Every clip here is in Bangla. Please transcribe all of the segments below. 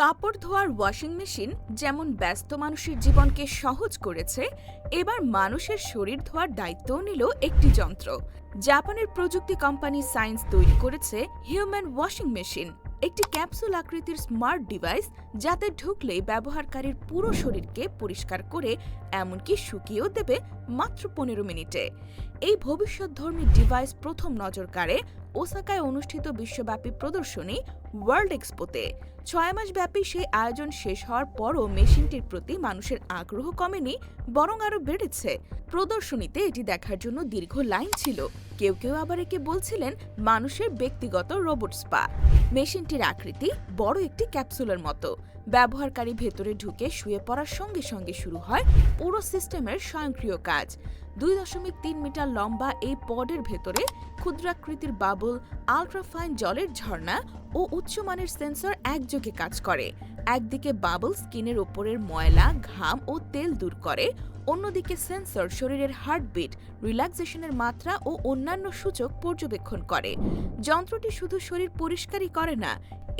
কাপড় ধোয়ার ওয়াশিং মেশিন যেমন ব্যস্ত মানুষের জীবনকে সহজ করেছে, এবার মানুষের শরীর ধোয়ার দায়িত্বও নিল একটি যন্ত্র। জাপানের প্রযুক্তি কোম্পানি সায়েন্স তৈরি করেছে হিউম্যান ওয়াশিং মেশিন একটি ক্যাপসুল আকৃতির স্মার্ট ডিভাইস যাতে ঢুকলেই ব্যবহারকারীর পুরো শরীরকে পরিষ্কার করে, এমনকি শুকিয়েও দেবে মাত্র পনেরো মিনিটে। এই ভবিষ্যৎধর্মী ডিভাইস প্রথম নজর কাড়ে ওসাকায় অনুষ্ঠিত বিশ্বব্যাপী প্রদর্শনী ওয়ার্ল্ড এক্সপোতে। ছয় মাস ব্যাপী সেই আয়োজন শেষ হওয়ার পরও মেশিনটির প্রতি মানুষের আগ্রহ কমেনি, বরং আরও বেড়েছে। প্রদর্শনীতে এটি দেখার জন্য দীর্ঘ লাইন ছিল। কেউ কেউ আবার একে বলছিলেন মানুষের ব্যক্তিগত রোবট স্পা। মেশিনটির আকৃতি বড় একটি ক্যাপসুলের মতো। ব্যবহারকারী ভেতরে ঢুকে শুয়ে পড়ার সঙ্গে সঙ্গে শুরু হয় পুরো সিস্টেমের স্বয়ংক্রিয় কাজ। দুই দশমিক তিন মিটার লম্বা এই পডের ভেতরে ক্ষুদ্রাকৃতির বাবল আলট্রাফাইন জলের ঝর্ণা ও উচ্চমানের সেন্সর একযোগে কাজ করে। একদিকে বাবল স্কিনের ওপরের ময়লা, ঘাম ও তেল দূর করে, অন্যদিকে সেন্সর শরীরের হার্টবিট, রিল্যাক্সেশনের মাত্রা ও অন্যান্য সূচক পর্যবেক্ষণ করে। যন্ত্রটি শুধু শরীর পরিষ্কারই করে না,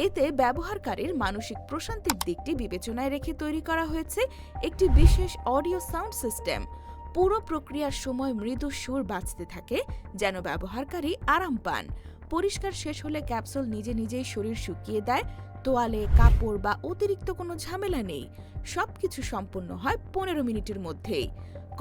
এতে ব্যবহারকারীর মানসিক প্রশান্তির দিকটি বিবেচনায় রেখে তৈরি করা হয়েছে একটি বিশেষ অডিও সাউন্ড সিস্টেম। পুরো প্রক্রিয়ার সময় মৃদু সুর বাঁচতে থাকে, যেন ব্যবহারকারী আরাম পান। পরিষ্কার শেষ হলে ক্যাপসুল নিজে নিজেই শরীর শুকিয়ে দেয়, তোয়ালে, কাপড় বা অতিরিক্ত কোনো ঝামেলা নেই। সবকিছু সম্পন্ন হয় পনেরো মিনিটের মধ্যেই।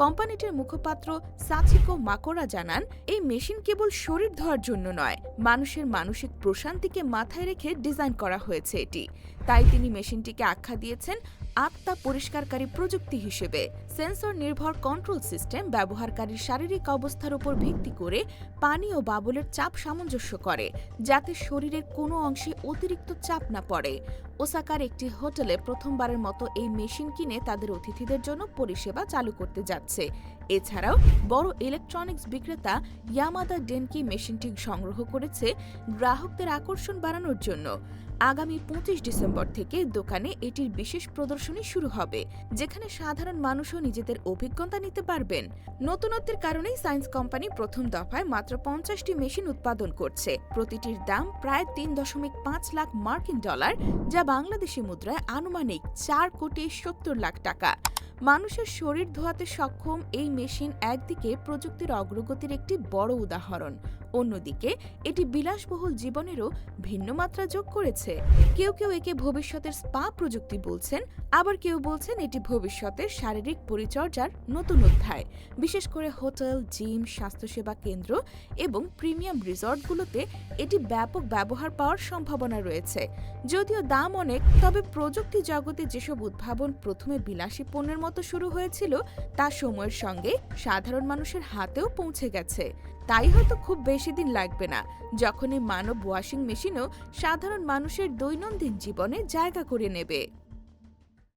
কোম্পানিটির মুখপাত্র সাচিকো মাকোরা জানান, এই মেশিন কেবল শরীর ধোয়ার জন্য নয়, মানুষের মানসিক প্রশান্তিকে মাথায় রেখে ডিজাইন করা হয়েছে এটি। তাই তিনি মেশিনটিকে আখ্যা দিয়েছেন আত্মা পরিষ্কারকারী প্রযুক্তি হিসেবে। সেন্সর নির্ভর কন্ট্রোল সিস্টেম ব্যবহারকারীর শারীরিক অবস্থার উপর ভিত্তি করে পানি ও বাবলের চাপ সামঞ্জস্য করে, যাতে শরীরের কোনো অংশে অতিরিক্ত চাপ না পড়ে। ওসাকার একটি হোটেলে প্রথমবারের মতো এই মেশিন কিনে তাদের অতিথিদের জন্য পরিষেবা চালু করতে যাচ্ছে। এছাড়াও বড় ইলেকট্রনিক্স বিক্রেতা ইয়ামাদা ডেনকি মেশিনটি সংগ্রহ করেছে গ্রাহকদের আকর্ষণ বাড়ানোর জন্য। আগামী পঁচিশ ডিসেম্বর থেকে দোকানে এটির বিশেষ প্রদর্শনী শুরু হবে, যেখানে সাধারণ মানুষও নিজেদের অভিজ্ঞতা নিতে পারবেন। নতুনত্বের কারণেই সায়েন্স কোম্পানি প্রথম দফায় মাত্র পঞ্চাশটি মেশিন উৎপাদন করছে। প্রতিটির দাম প্রায় তিন দশমিক পাঁচ লাখ মার্কিন ডলার, যা বাংলাদেশি মুদ্রায় আনুমানিক চার কোটি সত্তর লাখ টাকা। মানুষের শরীর ধোয়াতে সক্ষম এই মেশিন একদিকে প্রযুক্তির অগ্রগতির একটি বড় উদাহরণ, অন্যদিকে এটি বিলাসবহুল জীবনেরও ভিন্ন মাত্রা যোগ করেছে। কেউ কেউ একে ভবিষ্যতের স্পা প্রযুক্তি বলছেন, আবার কেউ বলছেন এটি ভবিষ্যতের শারীরিক পরিচর্যার নতুন অধ্যায়। বিশেষ করে হোটেল, জিম, স্বাস্থ্যসেবা কেন্দ্র এবং প্রিমিয়াম রিসর্টগুলোতে এটি ব্যাপক ব্যবহার পাওয়ার সম্ভাবনা রয়েছে। যদিও দাম অনেক, তবে প্রযুক্তি জগতে যেসব উদ্ভাবন প্রথমে বিলাসী পণ্যের মতো শুরু হয়েছিল, তা সময়ের সঙ্গে সাধারণ মানুষের হাতেও পৌঁছে গেছে। তাই হয়তো খুব বেশি দিন লাগবে না যখন এই মানব ওয়াশিং মেশিনও সাধারণ মানুষের দৈনন্দিন জীবনে জায়গা করে নেবে।